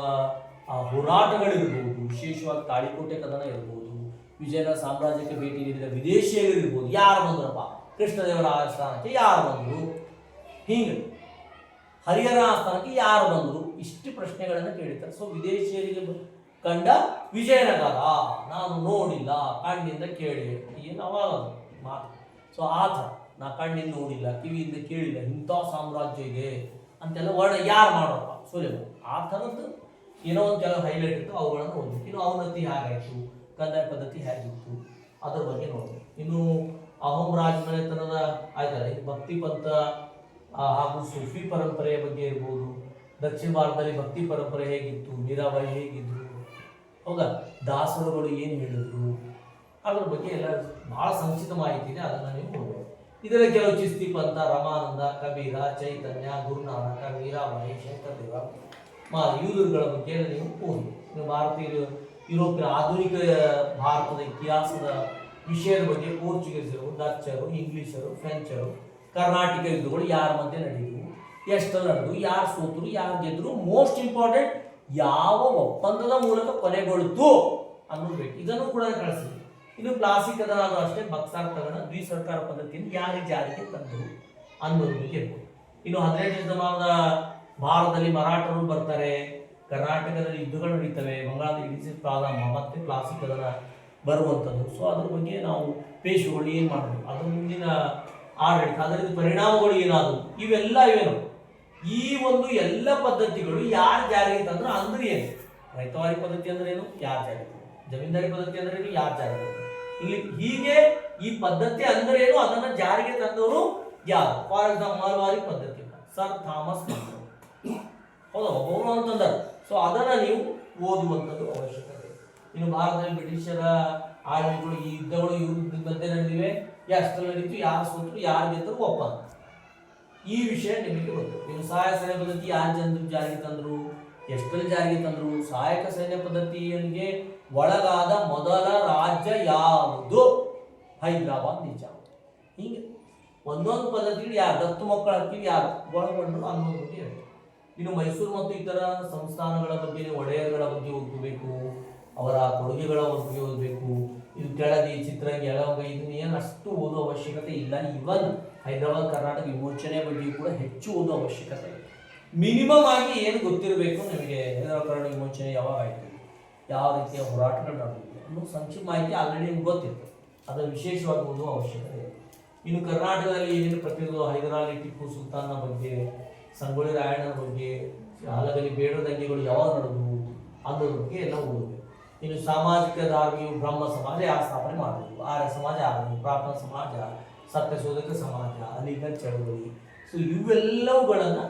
ಹೋರಾಟಗಳಿರ್ಬೋದು, ವಿಶೇಷವಾಗಿ ತಾಳಿಕೋಟೆ ಕದನ ಇರ್ಬೋದು, ವಿಜಯನಗರ ಸಾಮ್ರಾಜ್ಯಕ್ಕೆ ಭೇಟಿ ನೀಡಿದ ವಿದೇಶಿಯರು ಇರ್ಬೋದು, ಯಾರು ಬಂದ್ರಪ್ಪ? ಕೃಷ್ಣದೇವರ ಆಸ್ಥಾನಕ್ಕೆ ಯಾರು ಬಂದರು? ಹಿಂಗೆ. ಹರಿಹರ ಆಸ್ಥಾನಕ್ಕೆ ಯಾರು ಬಂದರು? ಇಷ್ಟು ಪ್ರಶ್ನೆಗಳನ್ನು ಕೇಳಿರ್ತಾರೆ. ಸೊ ವಿದೇಶಿಯರಿಗೆ ಕಂಡ ವಿಜಯನಗರ, ನಾನು ನೋಡಿಲ್ಲ, ಕಣ್ಣಿಂದ ಕೇಳಿ ಏನು ಅವಾಗ ಮಾತು. ಸೊ ಆ ಥರ. ನಾ ಕಣ್ಣಿಂದ ನೋಡಿಲ್ಲ, ಕಿವಿಯಿಂದ ಕೇಳಿಲ್ಲ, ಇಂಥ ಸಾಮ್ರಾಜ್ಯ ಇದೆ ಅಂತೆಲ್ಲ ವರ್ಣ ಯಾರು ಮಾಡೋಪ್ಪ ಸುಲಭ ಆ ಥರದ್ದು ಏನೋ ಒಂದು ಕೆಲವು ಹೈಲೈಟ್ ಇತ್ತು, ಅವುಗಳನ್ನು ಓದಬೇಕು ಇನ್ನು ಅವನತಿ ಹೇಗಾಯಿತು ಕಂದಾಯ ಪದ್ಧತಿ ಹೇಗಿತ್ತು, ಅದ್ರ ಬಗ್ಗೆ ನೋಡ್ಬೇಕು. ಇನ್ನು ಅಹೋಮ್ ರಾಜಮನೆತನದ ಇದು ಭಕ್ತಿ ಪಂಥ ಹಾಗೂ ಸೂಫಿ ಪರಂಪರೆಯ ಬಗ್ಗೆ ಇರ್ಬೋದು. ದಕ್ಷಿಣ ಭಾರತದಲ್ಲಿ ಭಕ್ತಿ ಪರಂಪರೆ ಹೇಗಿತ್ತು ಮೀರಾಬಾಯಿ ಹೇಗಿದ್ರು ಹೋಗ ದಾಸರುಗಳು ಏನು ಹೇಳಿದ್ರು, ಅದ್ರ ಬಗ್ಗೆ ಎಲ್ಲ ಬಹಳ ಸಂಚಿತ ಮಾಹಿತಿ ಇದೆ ಅದನ್ನು ನೀವು ನೋಡಬೇಕು ಇದರ ಕೆಲವು ಚಿಸ್ತಿ ಪಂಥ ರಮಾನಂದ, ಕಬೀರ, ಚೈತನ್ಯ, ಗುರುನಾನಕ ಮೀರಾಬಾಯಿ ಶಂಕರದೇವ ಮಾ ಯೂದುರುಗಳ ಬಗ್ಗೆ ನೀವು ಓದಿ. ಭಾರತೀಯ ಯುರೋಪಿನ ಆಧುನಿಕ ಭಾರತದ ಇತಿಹಾಸದ ವಿಷಯದ ಬಗ್ಗೆ ಪೋರ್ಚುಗೀಸರು, ಡಚ್ಚರು, ಇಂಗ್ಲಿಷರು, ಫ್ರೆಂಚರು, ಕರ್ನಾಟಕ ಯುದ್ಧಗಳು ಯಾರ ಮಧ್ಯೆ ನಡೆಯಿತು ನಡೆದು ಯಾರು ಸೋತರು, ಯಾರು ಗೆದ್ರು ಮೋಸ್ಟ್ ಇಂಪಾರ್ಟೆಂಟ್ ಯಾವ ಒಪ್ಪಂದದ ಮೂಲಕ ಕೊನೆಗೊಳ್ತು ಅನ್ನೋದು ಇದನ್ನು ಕೂಡ ಕಳಿಸಿದ್ರು. ಇನ್ನು ಪ್ಲಾಸ್ಟಿಕ್ ಅದರಾದ್ರೂ ಅಷ್ಟೇ ಬಕ್ಸಾರ್ ತಗಣ ದ್ವಿ ಸರ್ಕಾರ ಪದ್ಧತಿಯನ್ನು ಯಾರಿಗೆ ಜಾರಿಗೆ ತಂದರು ಅನ್ನೋದು ಬಗ್ಗೆ ಇನ್ನು ಹದಿನೆಂಟನೇ ಶತಮಾನದ ಭಾರತದಲ್ಲಿ ಮರಾಠರು ಬರ್ತಾರೆ, ಕರ್ನಾಟಕದಲ್ಲಿ ಯುದ್ಧಗಳು ನಡೀತವೆ ಬಂಗಾಳದ ಪ್ರಾರಂಭ ಮತ್ತೆ ಪ್ಲಾಸ್ಟಿಕ್ ಅದರ ಬರುವಂಥದ್ದು. ಸೊ ಅದ್ರ ಬಗ್ಗೆ ನಾವು ಪೇಶುಗಳು ಏನು ಮಾಡಬೇಕು ಅದ್ರ ಮುಂದಿನ ಆಡಳಿತ ಅದರ ಪರಿಣಾಮಗಳು ಏನಾದವು? ಇವೆಲ್ಲ ಇವೇನು ಈ ಒಂದು ಎಲ್ಲ ಪದ್ಧತಿಗಳು ಯಾರು ಜಾರಿಗೆ ತಂದ್ರೆ ಅಂದ್ರೆ ಏನು? ರೈತವಾರಿ ಪದ್ಧತಿ ಅಂದ್ರೆ ಏನು? ಯಾರು ಜಾರಿಗೆ ಜಮೀನ್ದಾರಿ ಪದ್ಧತಿ ಅಂದ್ರೆ ಏನು? ಯಾರು ಜಾರಿಗೆ ಇಲ್ಲಿ ಹೀಗೆ ಈ ಪದ್ಧತಿ ಅಂದ್ರೆ ಏನು? ಅದನ್ನ ಜಾರಿಗೆ ತಂದವರು ಯಾರು? ಫಾರ್ ಎಕ್ಸಾಂಪಲ್ ಮಲ್ವಾರಿ ಪದ್ಧತಿ. Sir Thomas. ಹೌದಾ? ಒಬ್ಬರು ಅಂತಂದರು ಸೊ ಅದನ್ನ ನೀವು ಓದುವಂಥದ್ದು ಅವಶ್ಯಕತೆ. ಇನ್ನು ಭಾರತದಲ್ಲಿ ಬ್ರಿಟಿಷರ ಆಳ್ವಿಕೆಗಳು ಈ ಯುದ್ಧಗಳು ಇವ್ರ ಮಧ್ಯೆ ನಡೆದಿವೆ. ಎಷ್ಟರಲ್ಲಿ ನಡೀತು. ಯಾರು ಸೋತರು, ಯಾರು ಗೆದ್ದರು ಒಪ್ಪಂದ ಈ ವಿಷಯ ನಿಮಗೆ ಗೊತ್ತು. ಇನ್ನು ಸಹಾಯಕ ಸೈನ್ಯ ಪದ್ಧತಿ ಯಾರು ಜನರು ಜಾರಿಗೆ ತಂದರು, ಎಷ್ಟರಲ್ಲಿ ಜಾರಿಗೆ ತಂದರು, ಸಹಾಯಕ ಸೈನ್ಯ ಪದ್ಧತಿಯೊಂದಿಗೆ ಒಳಗಾದ ಮೊದಲ ರಾಜ್ಯ ಯಾವುದು? ಹೈದರಾಬಾದ್ ನಿಜಾಮ್ ಹೀಗೆ ಒಂದೊಂದು ಪದ್ಧತಿಗಳು ಯಾರು? ದತ್ತು ಮಕ್ಕಳ ಹಕ್ಕಿಗೆ ಯಾರು? ಒಳಗೊಂಡ್ರು ಅನ್ನೋದ್ರ ಬಗ್ಗೆ. ಇನ್ನು ಮೈಸೂರು ಮತ್ತು ಇತರ ಸಂಸ್ಥಾನಗಳ ಬಗ್ಗೆ ಒಡೆಯರ್ಗಳ ಬಗ್ಗೆ ಓದಬೇಕು ಅವರ ಕೊಡುಗೆಗಳ ಬಗ್ಗೆ ಓದಬೇಕು ಇದು ಕೆಳದಿ ಚಿತ್ರ ಎಳವಂಗ ಇದನ್ನ ಏನು ಅಷ್ಟು ಓದೋ ಅವಶ್ಯಕತೆ ಇಲ್ಲ. ಇವನ್ ಹೈದರಾಬಾದ್, ಕರ್ನಾಟಕ ವಿಮೋಚನೆ ಬಗ್ಗೆ ಕೂಡ ಹೆಚ್ಚು ಓದೋ ಅವಶ್ಯಕತೆ ಇದೆ ಮಿನಿಮಮ್ ಆಗಿ ಏನು ಗೊತ್ತಿರಬೇಕು ನಮಗೆ ಹೈದರಾಬಾದ್, ಕರ್ನಾಟಕ ವಿಮೋಚನೆ ಯಾವಾಗ ಆಯಿತು, ಯಾವ ರೀತಿಯ ಹೋರಾಟಗಳು ನಡೆದಿದೆ ಅನ್ನೋ ಸಂಕ್ಷಿಪ್ತ ಮಾಹಿತಿ ಆಲ್ರೆಡಿ ನಿಮ್ಗೆ ಗೊತ್ತಿತ್ತು. ಅದು ವಿಶೇಷವಾಗಿ ಓದುವ ಅವಶ್ಯಕತೆ ಇದೆ ಇನ್ನು ಕರ್ನಾಟಕದಲ್ಲಿ ಏನೇನು ಪ್ರತಿರೋಧ ಹೈದರಾಲಿ ಟಿಪ್ಪು ಸುಲ್ತಾನ ಬಗ್ಗೆ, ಸಂಗೊಳ್ಳಿ ರಾಯಣ್ಣನ ಬಗ್ಗೆ ಹಾಲಗಲಿ ಬೇಡ ದಂಗೆಗಳು ಯಾವಾಗ ನಡೆದವು ಅನ್ನೋದ್ರ ಬಗ್ಗೆ ಎಲ್ಲ ಓದಬೇಕು ಇನ್ನು ಸಾಮಾಜಿಕದಾಗಿಯೂ ಬ್ರಹ್ಮ ಸಮಾಜ ಯಾರು ಸ್ಥಾಪನೆ ಮಾಡಬೇಕು ಆರ್ಯ ಸಮಾಜ ಆಗಲಿ ಪ್ರಾರ್ಥನಾ ಸಮಾಜ, ಸತ್ಯಶೋಧಕ ಸಮಾಜ ಅಲಿಗಢ ಚಳವಳಿ. ಸೊ ಇವೆಲ್ಲವುಗಳನ್ನು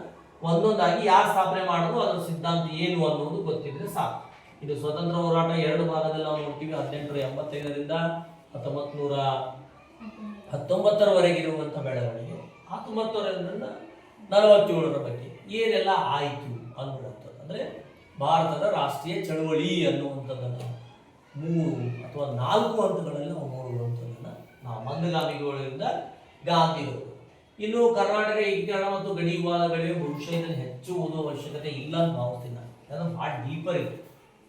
ಒಂದೊಂದಾಗಿ ಯಾರು ಸ್ಥಾಪನೆ ಮಾಡೋದು, ಅದರ ಸಿದ್ಧಾಂತ ಏನು ಅನ್ನೋದು ಗೊತ್ತಿದ್ರೆ ಸಾಕು. ಇದು ಸ್ವತಂತ್ರ ಹೋರಾಟ ಎರಡು ಭಾಗದಲ್ಲಿ ನಾವು ನೋಡ್ತೀವಿ. ಹದಿನೆಂಟು ಎಂಬತ್ತೈದರಿಂದ ಹತ್ತೊಂಬತ್ತು ನೂರ ಹತ್ತೊಂಬತ್ತರವರೆಗೆ ಇರುವಂಥ ಬೆಳವಣಿಗೆ. ಹತ್ತೊಂಬತ್ತರಿಂದ ನಲವತ್ತೇಳರ ಬಗ್ಗೆ ಏನೆಲ್ಲ ಆಯಿತು ಅನ್ನುವಂಥದ್ದು. ಅಂದರೆ ಭಾರತದ ರಾಷ್ಟ್ರೀಯ ಚಳವಳಿ ಅನ್ನುವಂಥದ್ದನ್ನು ಮೂರು ಅಥವಾ ನಾಲ್ಕು ಹಂತಗಳಲ್ಲಿ ನಾವು ನೋಡುವಂಥದ್ದನ್ನು ನಾವು ಮಂದಗಾಮಿಗಳಿಂದ ಗಾಂಧಿಗಳು. ಇನ್ನು ಕರ್ನಾಟಕ ವಿಜ್ಞಾನ ಮತ್ತು ಗಡಿವಾದಗಳಿಗೆ ಬಹುಶಃ ಇದನ್ನು ಹೆಚ್ಚು ಓದುವ ಅವಶ್ಯಕತೆ ಇಲ್ಲ ಅಂತ ಭಾವಿಸ್ತೀನಿ ನಾನು. ಭಾಳ ಡೀಪರ್ ಇದೆ.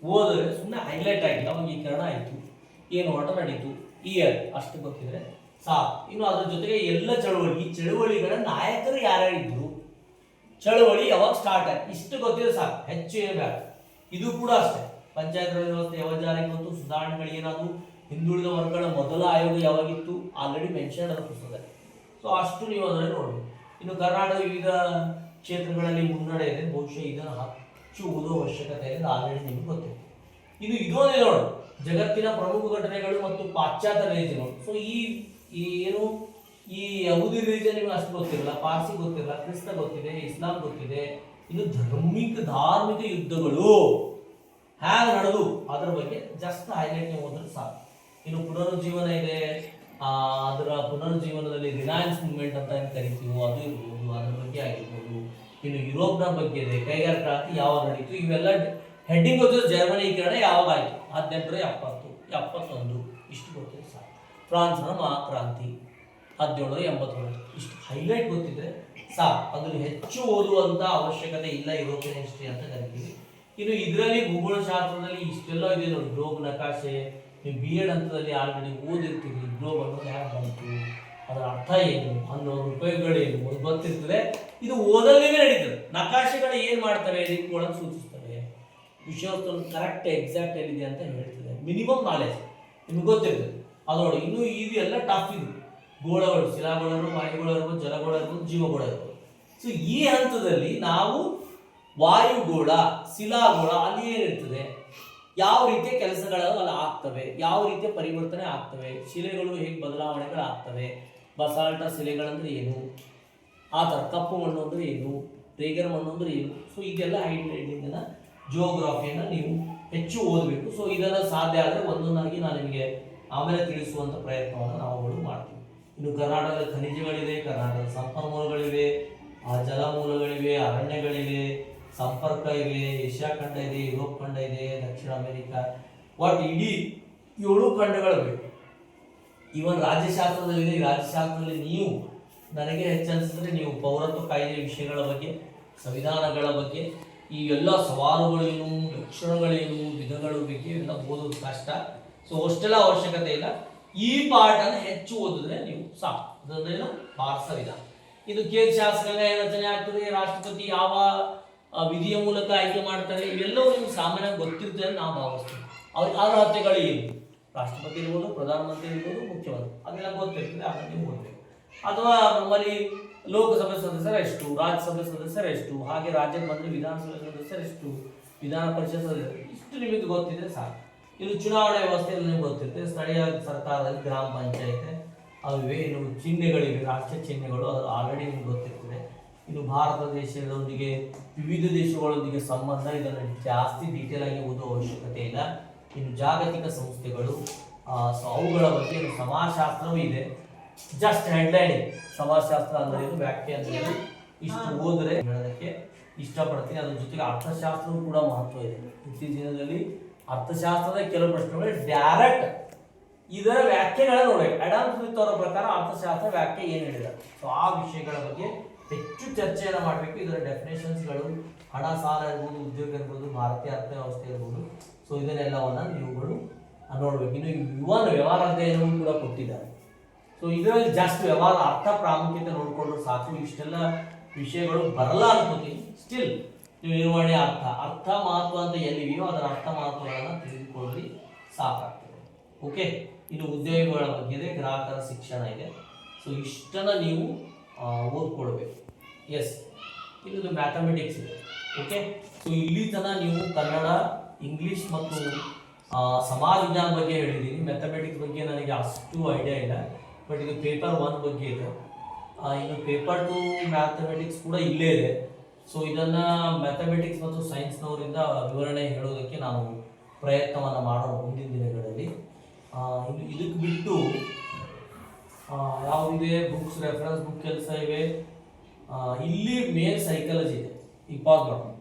ಓದಿದ್ರೆ ಸುಮ್ಮನೆ ಹೈಲೈಟ್ ಆಗಿಲ್ಲ, ಅವಾಗ ಏಕೀಕರಣ ಆಯಿತು, ಏನು ಓಟ ನಡೀತು ಇಯರ್ ಅಷ್ಟು ಗೊತ್ತಿದ್ರೆ ಸಾಕು. ಇನ್ನು ಅದ್ರ ಜೊತೆಗೆ ಎಲ್ಲ ಚಳುವಳಿ ಚಳುವಳಿಗಳ ನಾಯಕರು ಯಾರ್ಯಾರಿದ್ರು? ಚಳವಳಿ ಯಾವಾಗ ಸ್ಟಾರ್ಟ್ ಆಯ್ತು? ಇಷ್ಟು ಗೊತ್ತಿದ್ರೆ ಸಾಕು. ಹೆಚ್ಚು ಬೇಡ. ಇದು ಕೂಡ ಅಷ್ಟೇ. ಪಂಚಾಯತ್ ರಾಜ್ ವ್ಯವಸ್ಥೆ ಯಾವಾಗ ಜಾರಿಗೆ ಬಂತು? ಸುಧಾರಣೆಗಳು ಏನಾದ್ರು ಹಿಂದುಳಿದ ವರ್ಗಗಳ ಮೊದಲ ಆಯೋಗ ಯಾವಾಗಿತ್ತು? ಆಲ್ರೆಡಿ ಮೆನ್ಷನ್ ಅದ ಪುಸ್ತಕದಲ್ಲಿ ಸೊ ಅಷ್ಟು ನೀವು ಅದರಲ್ಲಿ ನೋಡಿ ಇನ್ನು ಕರ್ನಾಟಕ ವಿವಿಧ ಕ್ಷೇತ್ರಗಳಲ್ಲಿ ಮುನ್ನಡೆ ಇದೆ. ಬಹುಶಃ ಇದನ್ನು ಹೆಚ್ಚು ಓದುವ ಅವಶ್ಯಕತೆ ಇದೆ ಆಲ್ರೆಡಿ ನಿಮ್ಗೆ ಗೊತ್ತಿದೆ. ಇನ್ನು ಇದೊಂದೇ ನೋಡು. ಜಗತ್ತಿನ ಪ್ರಮುಖ ಘಟನೆಗಳು ಮತ್ತು ಪಾಶ್ಚಾತ್ಯ ರೀತಿಗಳು ಸೊ ಈ ಏನು ಈ ಯಹೂದಿ ರಿಲಿಜನ್ ನಿಮಗೆ ಅಷ್ಟು ಗೊತ್ತಿರಲ್ಲ ಪಾರ್ಸಿ ಗೊತ್ತಿರಲ್ಲ ಕ್ರಿಸ್ತ ಗೊತ್ತಿದೆ, ಇಸ್ಲಾಂ ಗೊತ್ತಿದೆ, ಇನ್ನು ಧಾರ್ಮಿಕ ಧಾರ್ಮಿಕ ಯುದ್ಧಗಳು ಹ್ಯಾಗ ನಡೆದು ಅದರ ಬಗ್ಗೆ ಜಸ್ಟ್ ಹೈಲೈಟ್ ನೀವು ಸಾಕು. ಇನ್ನು ಪುನರುಜ್ಜೀವನ ಇದೆ ಅದರ ಪುನರುಜ್ಜೀವನದಲ್ಲಿ ರಿಲಯನ್ಸ್ ಮೂವ್ಮೆಂಟ್ ಅಂತ ಏನು ಕರಿತೀವೋ ಅದು ಇರ್ಬೋದು, ಅದರ ಬಗ್ಗೆ ಆಗಿರ್ಬೋದು. ಇನ್ನು ಯುರೋಪ್ನ ಬಗ್ಗೆ ಇದೆ ಕ್ರಾಂತಿ ಯಾವಾಗ ನಡೀತು, ಇವೆಲ್ಲ ಹೆಡ್ಡಿಂಗ್ ಜರ್ಮನಿ ಜರ್ಮನೀಕರಣ ಯಾವಾಗ ಆಯಿತು? ಹದಿನೆಂಟರ ಎಪ್ಪತ್ತು, ಎಪ್ಪತ್ತೊಂದು, ಇಷ್ಟು ಗೊತ್ತಿದೆ ಸಾಕು. ಫ್ರಾನ್ಸ್ನ ಮಹಾಕ್ರಾಂತಿ. ಹದಿನೇಳು ಎಂಬತ್ತೊಂದು. ಇಷ್ಟು ಹೈಲೈಟ್ ಗೊತ್ತಿದ್ರೆ ಸಾಕು. ಅದನ್ನು ಹೆಚ್ಚು ಓದುವಂಥ ಅವಶ್ಯಕತೆ ಇಲ್ಲ ಯುರೋಪಿಯನ್ ಹಿಸ್ಟ್ರಿ ಅಂತ ಕರಿತೀವಿ. ಇನ್ನು ಇದರಲ್ಲಿ ಭೂಗೋಳಶಾಸ್ತ್ರದಲ್ಲಿ ಇಷ್ಟೆಲ್ಲ ಇದೆ ನೋಡಿ. ಗ್ಲೋಬ್ ನಕಾಶೆ ನೀವು ಬಿ ಎಡ್ ಹಂತದಲ್ಲಿ ಆಲ್ರೆಡಿ ಓದಿರ್ತೀವಿ. ಗ್ಲೋಬ್ ಅನ್ನೋದು ಯಾರು ಬಂತು? ಅದರ ಅರ್ಥ ಏನು? ಅನ್ನೋ ಉಪಯೋಗಗಳೇನು? ಅದು ಗೊತ್ತಿರ್ತದೆ. ಇದು ಓದಲ್ಲೇ ನಡೀತದೆ. ನಕಾಶೆಗಳು ಏನು ಮಾಡ್ತವೆ? ದಿಕ್ಕುಗಳನ್ನು ಸೂಚಿಸ್ತಾರೆ ವಿಷಯವಸ್ತು ಕರೆಕ್ಟ್ ಎಕ್ಸಾಕ್ಟ್ ಏನಿದೆ ಅಂತ ಹೇಳ್ತದೆ. ಮಿನಿಮಮ್ ನಾಲೆಜ್ ನಿಮ್ಗೆ ಗೊತ್ತಿರ್ತದೆ. ಅದು ನೋಡಿ ಇನ್ನು ಇದು ಎಲ್ಲ ಟಫ್ ಇದು. ಗೋಳಗಳು ಶಿಲಾಗೋಳರು ವಾಯುಗೋಳರು ಜಲಗೋಳರು ಜೀವಗೋಳರು ಸೊ ಈ ಹಂತದಲ್ಲಿ ನಾವು ವಾಯುಗೋಳ, ಶಿಲಾಗೋಳ ಅಲ್ಲಿ ಏನಿರ್ತದೆ ಯಾವ ರೀತಿಯ ಕೆಲಸಗಳು ಅಲ್ಲಿ ಆಗ್ತವೆ? ಯಾವ ರೀತಿಯ ಪರಿವರ್ತನೆ ಆಗ್ತವೆ? ಶಿಲೆಗಳು ಹೇಗೆ ಬದಲಾವಣೆಗಳು ಆಗ್ತವೆ? ಬಸಾಲ್ಟ ಶಿಲೆಗಳಂದ್ರೆ ಏನು? ಆ ಥರ ಕಪ್ಪು ಮಣ್ಣು ಅಂದರೆ ಏನು? ರೇಗರ್ ಮಣ್ಣು ಅಂದರೆ ಏನು? ಸೊ ಇದೆಲ್ಲ ಹೈಡ್ರೈಟಿಂಗನ್ನ ಜಿಯೋಗ್ರಫಿಯನ್ನು ನೀವು ಹೆಚ್ಚು ಓದಬೇಕು. ಸೊ ಇದೆಲ್ಲ ಸಾಧ್ಯ ಆದರೆ ಒಂದೊಂದಾಗಿ ನಾನು ನಿಮಗೆ ಆಮೇಲೆ ತಿಳಿಸುವಂಥ ಪ್ರಯತ್ನವನ್ನು ನಾವುಗಳು ಮಾಡ್ತೀವಿ. ಇನ್ನು ಕರ್ನಾಟಕದ ಖನಿಜಗಳಿವೆ ಕರ್ನಾಟಕದ ಸಂಪನ್ಮೂಲಗಳಿವೆ, ಆ ಜಲಮೂಲಗಳಿವೆ, ಅರಣ್ಯಗಳಿವೆ, ಸಂಪರ್ಕ ಇವೆ, ಏಷ್ಯಾ ಖಂಡ ಇದೆ, ಯುರೋಪ್ ಖಂಡ ಇದೆ, ದಕ್ಷಿಣ ಅಮೆರಿಕ. ಒಟ್ಟು ಇಡೀ ಏಳು ಖಂಡಗಳಿವೆ ಇವನ್ ರಾಜ್ಯಶಾಸ್ತ್ರದಲ್ಲಿದೆ ರಾಜ್ಯಶಾಸ್ತ್ರದಲ್ಲಿ ನೀವು ನನಗೆ ಹೆಚ್ಚಿಸಿದ್ರೆ ನೀವು ಪೌರತ್ವ ಕಾಯ್ದೆ ವಿಷಯಗಳ ಬಗ್ಗೆ, ಸಂವಿಧಾನಗಳ ಬಗ್ಗೆ, ಈ ಎಲ್ಲ ಸವಾಲುಗಳೇನು ಲಕ್ಷಣಗಳೇನು ವಿಧಗಳ ಬಗ್ಗೆ ಎಲ್ಲ ಓದೋದು ಕಷ್ಟ. ಸೊ ಅಷ್ಟೆಲ್ಲ ಅವಶ್ಯಕತೆ ಇಲ್ಲ. ಈ ಪಾಠನ ಹೆಚ್ಚು ಓದಿದ್ರೆ ನೀವು ಸಾಕು. ಅದಂದ್ರೇನು ಭಾರತ ಸಂವಿಧಾನ ಇದು ಕೇಂದ್ರ ಶಾಸಕಾಂಗ ರಚನೆ ಆಗ್ತದೆ, ರಾಷ್ಟ್ರಪತಿ ಯಾವ ವಿಧಿಯ ಮೂಲಕ ಆಯ್ಕೆ ಮಾಡ್ತಾರೆ, ಇವೆಲ್ಲವೂ ನಿಮ್ಗೆ ಸಾಮಾನ್ಯವಾಗಿ ಗೊತ್ತಿರ್ತದೆ ನಾವು ಭಾವಿಸ್ತೀವಿ. ಅವ್ರ ಅರ್ಹತೆಗಳು ಏನು? ರಾಷ್ಟ್ರಪತಿ ಇರ್ಬೋದು, ಪ್ರಧಾನಮಂತ್ರಿ ಇರ್ಬೋದು, ಮುಖ್ಯಮಂತ್ರಿ. ಅದೆಲ್ಲ ಗೊತ್ತಿರ್ತದೆ, ಅದನ್ನ ನೀವು ಓದಬೇಕು. ಅಥವಾ ನಮ್ಮಲ್ಲಿ ಲೋಕಸಭೆ ಸದಸ್ಯರ ಎಷ್ಟು, ರಾಜ್ಯಸಭೆ ಸದಸ್ಯರ ಎಷ್ಟು, ಹಾಗೆ ರಾಜ್ಯ ಬಂದರೆ ವಿಧಾನಸಭೆ ಸದಸ್ಯರ ಎಷ್ಟು, ವಿಧಾನ ಪರಿಷತ್ ಸದಸ್ಯರು ಇಷ್ಟು ನಿಮಗೆ ಗೊತ್ತಿದೆ ಸಾಕು. ಇದು ಚುನಾವಣೆ ವ್ಯವಸ್ಥೆಯಲ್ಲಿ ನಿಮ್ಗೆ ಗೊತ್ತಿರುತ್ತೆ. ಸ್ಥಳೀಯ ಸರ್ಕಾರದಲ್ಲಿ ಗ್ರಾಮ ಪಂಚಾಯತ್ ಅವಿವೆ ಇನ್ನು ಚಿಹ್ನೆಗಳಿವೆ ರಾಷ್ಟ್ರ ಚಿಹ್ನೆಗಳು ಅದು ಆಲ್ರೆಡಿ ನಿಮ್ಗೆ ಗೊತ್ತಿರ್ತದೆ. ಇನ್ನು ಭಾರತ ದೇಶದೊಂದಿಗೆ ವಿವಿಧ ದೇಶಗಳೊಂದಿಗೆ ಸಂಬಂಧ ಇದನ್ನು ಜಾಸ್ತಿ ಡೀಟೇಲ್ ಆಗಿ ಓದುವ ಅವಶ್ಯಕತೆ ಇಲ್ಲ. ಇನ್ನು ಜಾಗತಿಕ ಸಂಸ್ಥೆಗಳು ಸೊ ಅವುಗಳ ಬಗ್ಗೆ ಸಮಾಜಶಾಸ್ತ್ರವೂ ಇದೆ. ಜಸ್ಟ್ ಹೆಡ್ಲೈನ್ ಸಮಾಜಶಾಸ್ತ್ರ ಅಂದರೆ ಇದು ವ್ಯಾಖ್ಯೆ ಅಂತ ಹೇಳಿ ಇಷ್ಟು ಓದಿದ್ರೆ ಹೇಳೋದಕ್ಕೆ ಇಷ್ಟಪಡ್ತೀನಿ. ಅದ್ರ ಜೊತೆಗೆ ಅರ್ಥಶಾಸ್ತ್ರವೂ ಕೂಡ ಮಹತ್ವ ಇದೆ. ಇತ್ತೀಚಿನ ದಿನದಲ್ಲಿ ಅರ್ಥಶಾಸ್ತ್ರದ ಕೆಲವು ಪ್ರಶ್ನೆಗಳು ಡೈರೆಕ್ಟ್ ಇದರ ವ್ಯಾಖ್ಯೆಗಳ ನೋಡಬೇಕು. ಅಡಾಮ್ ಸ್ಮಿತ್ ಅವರ ಪ್ರಕಾರ ಅರ್ಥಶಾಸ್ತ್ರ ವ್ಯಾಖ್ಯೆ ಏನು ಹೇಳಿದೆ? ಸೊ ಆ ವಿಷಯಗಳ ಬಗ್ಗೆ ಹೆಚ್ಚು ಚರ್ಚೆಯನ್ನು ಮಾಡಬೇಕು. ಇದರ ಡೆಫಿನೇಷನ್ಸ್ಗಳು ಹಣ, ಸಾಲ ಇರ್ಬೋದು, ಉದ್ಯೋಗ ಇರ್ಬೋದು ಭಾರತೀಯ ಅರ್ಥವ್ಯವಸ್ಥೆ ಇರ್ಬೋದು. ಸೊ ಇದನ್ನೆಲ್ಲವನ್ನ ನೀವುಗಳು ನೋಡ್ಬೇಕು. ಇನ್ನು ಯುವನ ವ್ಯವಹಾರ ಅಧ್ಯಯನವನ್ನು ಕೂಡ ಕೊಟ್ಟಿದ್ದಾರೆ. ಸೊ ಇದರಲ್ಲಿ ಜಾಸ್ತಿ ವ್ಯವಹಾರ ಅರ್ಥ ಪ್ರಾಮುಖ್ಯತೆ ನೋಡಿಕೊಂಡ್ರೆ ಸಾಕು. ಇಷ್ಟೆಲ್ಲ ವಿಷಯಗಳು ಬರಲ್ಲ ಸ್ಟಿಲ್ ನಿರ್ವಹಣೆ ಅರ್ಥ. ಅರ್ಥ ಮಹತ್ವ ಅಂತ ಎಲ್ಲಿವೆಯೋ ಅದರ ಅರ್ಥ ಮಹತ್ವಗಳನ್ನು ತಿಳಿದುಕೊಳ್ಳಿ, ಸಾಕಾಗ್ತದೆ. ಓಕೆ ಇನ್ನು ಉದ್ಯೋಗಿಗಳ ಬಗ್ಗೆ ಇದೆ ಗ್ರಾಹಕರ ಶಿಕ್ಷಣ ಇದೆ. ಸೊ ಇಷ್ಟನ್ನ ನೀವು ಓದ್ಕೊಳ್ಬೇಕು. ಎಸ್ ಇನ್ನೊಂದು ಮ್ಯಾಥಮೆಟಿಕ್ಸ್ ಇದೆ. ಓಕೆ ಸೊ ಇಲ್ಲಿ ತನಕ ನೀವು ಕನ್ನಡ ಇಂಗ್ಲಿಷ್ ಮತ್ತು ಸಮಾಜ ವಿಜ್ಞಾನ ಬಗ್ಗೆ ಹೇಳಿದ್ದೀನಿ ಮ್ಯಾಥಮೆಟಿಕ್ಸ್ ಬಗ್ಗೆ ನನಗೆ ಅಷ್ಟು ಐಡಿಯಾ ಇಲ್ಲ. ಬಟ್ ಇದು ಪೇಪರ್ ಒನ್ ಬಗ್ಗೆ ಇದೆ. ಇನ್ನು ಪೇಪರ್ ಟು ಮ್ಯಾಥಮೆಟಿಕ್ಸ್ ಕೂಡ ಇಲ್ಲೇ ಇದೆ. ಸೊ ಇದನ್ನ ಮ್ಯಾಥಮೆಟಿಕ್ಸ್ ಮತ್ತು ಸೈನ್ಸ್ನವರಿಂದ ವಿವರಣೆ ಹೇಳೋದಕ್ಕೆ ನಾವು ಪ್ರಯತ್ನವನ್ನು ಮಾಡೋಣ ಮುಂದಿನ ದಿನಗಳಲ್ಲಿ. ಇನ್ನು ಇದಕ್ಕೆ ಬಿಟ್ಟು ಯಾವುದಿದೆ? ಬುಕ್ಸ್ ರೆಫರೆನ್ಸ್ ಬುಕ್ ಕೆಲಸ ಇವೆ. ಇಲ್ಲಿ ಮೇನ್ ಸೈಕಾಲಜಿ ಇದೆ. ಮಾಡೋಣ